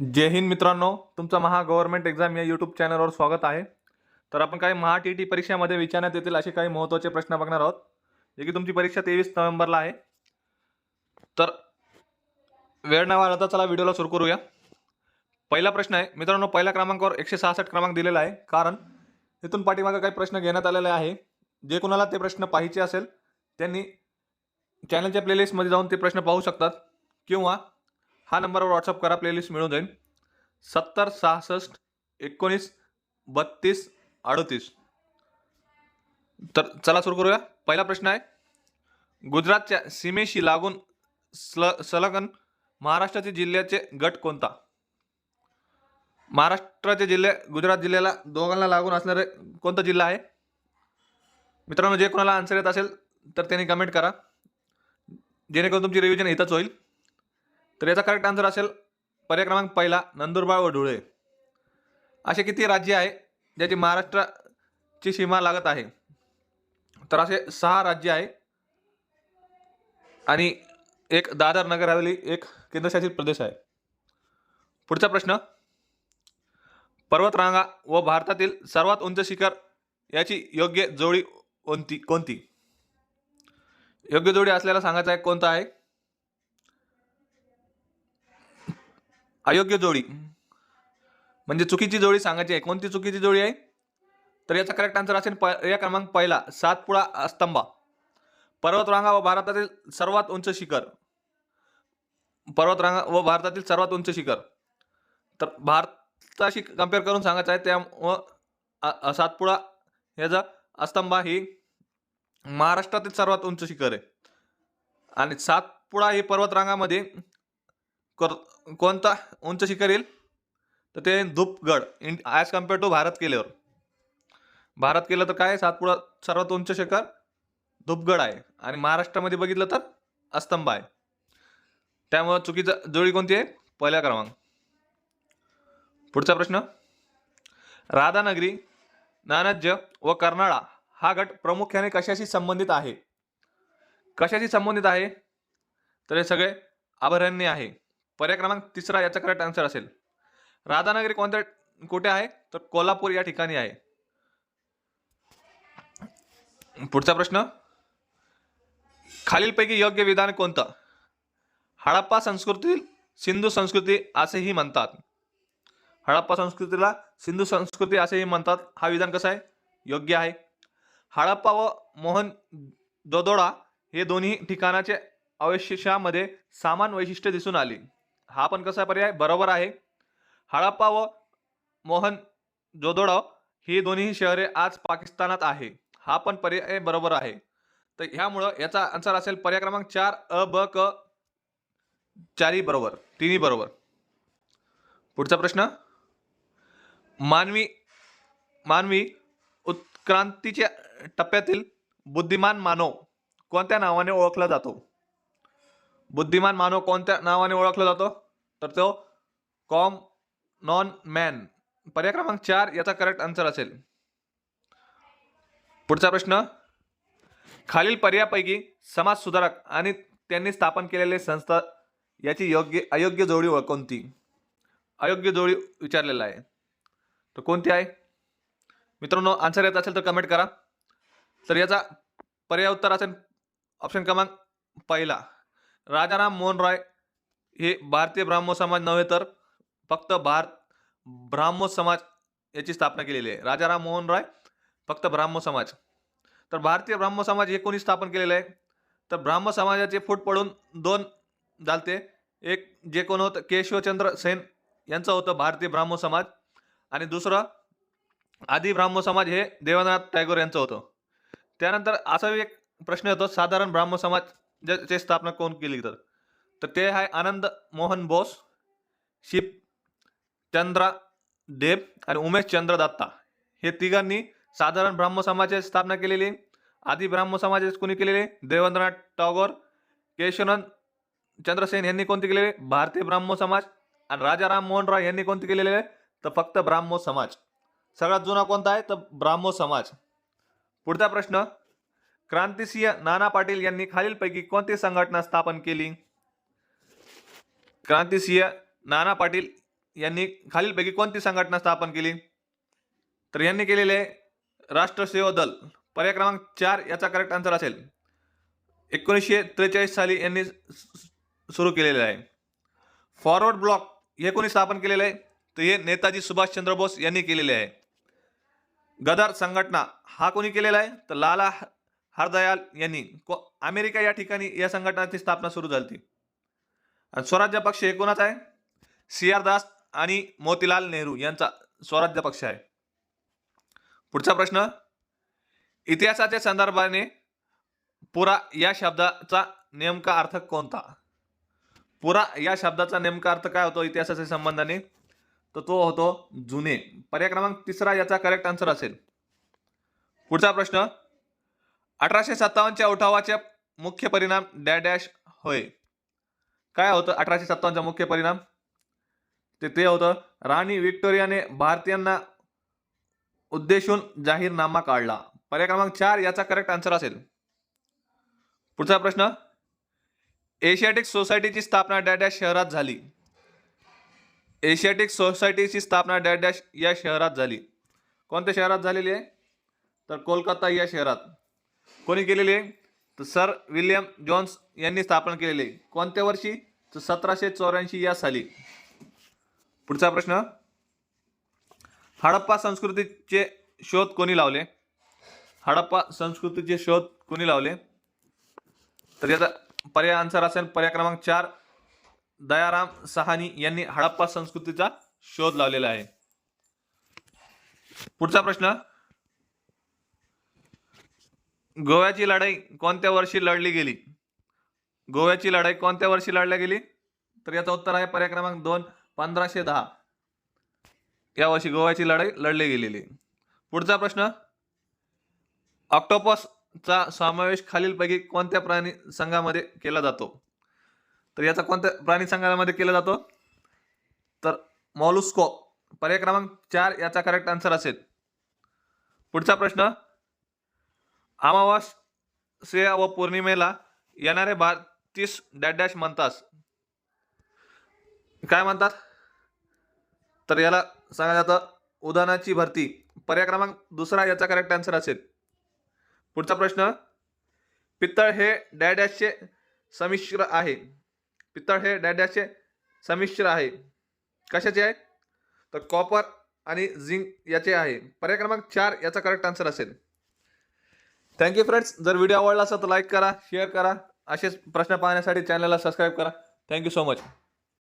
जय हिंद मित्रांनो तुमचं Maha government exam या यूट्यूब चॅनलवर स्वागत आहे. तर आपण काही महा टी टी परीक्षामध्ये विचारण्यात येतील असे काही महत्त्वाचे प्रश्न बघणार आहोत. जे की तुमची परीक्षा तेवीस नोव्हेंबरला आहे. तर वेळ न वाढवता चला व्हिडिओला सुरू करूया. पहिला प्रश्न आहे मित्रांनो पहिल्या क्रमांकावर एकशे सहासष्ट क्रमांक दिलेला आहे. कारण इथून पाठीमागे काही प्रश्न घेण्यात आलेले आहे. जे कोणाला ते प्रश्न पाहिजे असेल त्यांनी चॅनलच्या प्लेलिस्टमध्ये जाऊन ते प्रश्न पाहू शकतात. किंवा हा नंबरवर व्हॉट्सअप करा प्लेलिस्ट मिळून जाईल. सत्तर सहासष्ट एकोणीस बत्तीस अडतीस. तर चला सुरू करूया. पहिला प्रश्न आहे गुजरातच्या सीमेशी लागून स्ल संलग्न महाराष्ट्राचे जिल्ह्याचे गट कोणता? महाराष्ट्राचे जिल्हे गुजरात जिल्ह्याला दोघांना लागून असणारे कोणता जिल्हा आहे? मित्रांनो जे कोणाला आन्सर येत असेल तर त्यांनी कमेंट करा. जेणेकरून तुमची रिव्हिजन इथंच होईल. तर याचा करेक्ट आन्सर असेल पर्याय क्रमांक पहिला नंदुरबार व धुळे. असे किती राज्य आहे ज्याची महाराष्ट्राची सीमा लागत आहे? तर असे सहा राज्य आहे. आणि एक दादर नगर हवेली एक केंद्रशासित प्रदेश आहे. पुढचा प्रश्न पर्वतरांगा व भारतातील सर्वात उंच शिखर याची योग्य जोडी कोणती कोणती? योग्य जोडी असल्याला सांगायचं आहे कोणता आहे? अयोग्य जोडी. म्हणजे चुकीची जोडी सांगायची आहे. कोणती चुकीची जोडी आहे? तर याचा करेक्ट आन्सर असेल प या क्रमांक पहिला सातपुडा स्तंभा. पर्वतरांगा व भारतातील सर्वात उंच शिखर. पर्वतरांगा व भारतातील सर्वात उंच शिखर. तर भारताशी कंपेअर करून सांगायचं आहे त्या व सातपुडा ह्याचा अस्तंभा ही महाराष्ट्रातील सर्वात उंच शिखर आहे. आणि सातपुडा ही पर्वतरांगामध्ये कर कोणता उंच शिखर येईल? तर ते Dhupgad in as compare to Bharat केल्यावर भारत केलं तर काय? सातपुडा सर्वात उंच शिखर धूपगड आहे. आणि महाराष्ट्रामध्ये बघितलं तर अस्तंभ आहे. त्यामुळं चुकीचं जोडी कोणती आहे? पहिला क्रमांक. पुढचा प्रश्न. राधानगरी नानज्य व कर्नाळा हा गट प्रामुख्याने कशाशी संबंधित आहे? कशाशी संबंधित आहे? तर हे सगळे अभयारण्य आहे. पर्याय क्रमांक तिसरा याचा करेक्ट आन्सर असेल. राधानगरी कोणत्या कुठे आहे? तर कोल्हापूर या ठिकाणी आहे. पुढचा प्रश्न. खालीलपैकी योग्य विधान कोणतं? हडप्पा संस्कृती सिंधू संस्कृती असेही म्हणतात. हडप्पा संस्कृतीला सिंधू संस्कृती असेही म्हणतात. हा विधान कसा आहे? योग्य आहे. हडप्पा व मोहन दोदोडा हे दोन्ही ठिकाणाचे अवशेषामध्ये समान वैशिष्ट्य दिसून आली. हा पण कसा पर्याय? बरोबर आहे. हडप्पा व मोहन जोदोडा ही दोन्ही शहरे आज पाकिस्तानात आहे. हा पण पर्याय बरोबर आहे. तर ह्यामुळं याचा आन्सर असेल पर्याय क्रमांक चार अ ब क. चारी बरोबर. तिन्ही बरोबर. पुढचा प्रश्न. मानवी मानवी उत्क्रांतीच्या टप्प्यातील बुद्धिमान मानव कोणत्या नावाने ओळखला जातो? बुद्धिमान मानव कोणत्या नावाने ओळखला जातो? तर तो कॉम नॉन मॅन. पर्याय क्रमांक चार याचा करेक्ट आन्सर असेल. पुढचा प्रश्न. खालील पर्यायापैकी समाज सुधारक आणि त्यांनी स्थापन केलेले संस्था याची योग्य अयोग्य जोडी कोणती? अयोग्य जोडी विचारलेला आहे. तर कोणती आहे? मित्रांनो आन्सर येत असेल तर कमेंट करा. तर याचा पर्याय उत्तर असेल ऑप्शन क्रमांक पहिला. राजाराम मोहन रॉय हे भारतीय ब्राह्मो समाज नव्हे तर फक्त भारत ब्राह्मो समाज याची स्थापना केलेली आहे. राजाराम मोहन रॉय फक्त ब्राह्मो समाज. तर भारतीय ब्राह्मो समाज हे कोणी स्थापन केलेलं आहे? तर ब्राह्म समाजाचे फूट पडून दोन झालते. एक जे कोण होतं? केशवचंद्र सेन यांचं होतं भारतीय ब्राह्मो समाज. आणि दुसरं आदी ब्राह्मो समाज हे देवेंद्रनाथ टागोर यांचं होतं. त्यानंतर असा एक प्रश्न येतो साधारण ब्राह्म समाज ज्याची स्थापना कोण केली तर? तर ते आहे आनंद मोहन बोस शिप चंद्रा देव आणि उमेश चंद्र दत्ता. हे तिघांनी साधारण ब्राह्म समाजाची स्थापना केलेली आहे. आदी ब्राह्म समाजाची कोणी केलेले? देवेंद्रनाथ टागोर केशवनंद चंद्रसेन यांनी कोणते केलेले? भारतीय ब्राह्मो समाज आणि राजाराम मोहन राय यांनी कोणते केलेले? आहे तर फक्त ब्राह्मो समाज. सगळ्यात जुना कोणता आहे? तर ब्राह्मो समाज. पुढचा प्रश्न क्रांतिसिंह नाना पाटील यांनी खालीलपैकी कोणती संघटना स्थापन केली? क्रांतिसिंह नाना पाटील यांनी खालीलपैकी कोणती संघटना स्थापन केली? तर यांनी केलेले आहे राष्ट्र सेवा दल पर्याय क्रमांक चार याचा करेक्ट आन्सर असेल. एकोणीसशे त्रेचाळीस साली यांनी सुरू केलेले आहे. फॉरवर्ड ब्लॉक हे कोणी स्थापन केलेलं आहे? तर हे नेताजी सुभाषचंद्र बोस यांनी केलेले आहे. गदर संघटना हा कोणी केलेला आहे? तर लाला हरदयाल यांनी. को अमेरिका या ठिकाणी या संघटनाची स्थापना सुरू झाली आणि स्वराज्य पक्ष हे आहे? सी आर दास आणि मोतीलाल नेहरू यांचा स्वराज्य पक्ष आहे. पुढचा प्रश्न इतिहासाच्या संदर्भाने पुरा या शब्दाचा नेमका अर्थ कोणता? पुरा या शब्दाचा नेमका अर्थ काय होतो? इतिहासाच्या संबंधाने? तर तो होतो जुने. पर्याय क्रमांक तिसरा याचा करेक्ट आन्सर असेल. पुढचा प्रश्न अठराशे सत्तावन्नच्या उठावाचे मुख्य परिणाम डॅ डॅश होय. काय होतं? अठराशे सत्तावन्नचा मुख्य परिणाम? ते ते होतं राणी व्हिक्टोरियाने भारतीयांना उद्देशून जाहीरनामा काढला. पर्याय क्रमांक चार याचा करेक्ट आन्सर असेल. पुढचा प्रश्न. एशियाटिक सोसायटीची स्थापना डॅडॅश शहरात झाली. एशियाटिक सोसायटीची स्थापना डॅडॅश या शहरात झाली. कोणत्या शहरात झालेली आहे? तर कोलकाता या शहरात. कोणी केलेली आहे? तर सर विल्यम जॉन्स यांनी स्थापन केलेली कोणत्या वर्षी? तर सतराशे चौऱ्याऐंशी या साली. पुढचा प्रश्न. हडप्पा संस्कृतीचे शोध कोणी लावले? हडप्पा संस्कृतीचे शोध कोणी लावले? तर याचा पर्याय आन्सर असेल पर्याय क्रमांक चार. दयाराम सहानी यांनी हडप्पा संस्कृतीचा शोध लावलेला आहे. पुढचा प्रश्न. गोव्याची लढाई कोणत्या वर्षी लढली गेली? गोव्याची लढाई कोणत्या वर्षी लढल्या गेली? तर याचं उत्तर आहे पर्याय क्रमांक दोन पंधराशे दहा. या वर्षी गोव्याची लढाई लढली गेलेली. पुढचा प्रश्न ऑक्टोपसचा समावेश खालीलपैकी कोणत्या प्राणी संघामध्ये केला जातो? तर याचा कोणत्या प्राणी संघामध्ये केला जातो? तर मॉलुस्को पर्याय क्रमांक चार याचा करेक्ट आन्सर असेल. पुढचा प्रश्न अमावास्या व पौर्णिमेला येणारे भारतीस डॅश डॅश म्हणतात. काय म्हणतात? तर याला सांगा जातं उदाहरणाची भरती. पर्याय क्रमांक दुसरा याचा करेक्ट आन्सर असेल. पुढचा प्रश्न पित्तळ हे डॅडॅशचे संमिश्र आहे. पित्तळ हे डॅडॅशचे संमिश्र आहे. कशाचे आहे? तर कॉपर आणि झिंक याचे आहे. पर्याय क्रमांक चार याचा करेक्ट आन्सर असेल. थँक्यू फ्रेंड्स जर व्हिडिओ आवडला असेल तर लाईक करा शेअर करा. असेच प्रश्न पाहण्यासाठी चॅनलला सबस्क्राईब करा. Thank you so much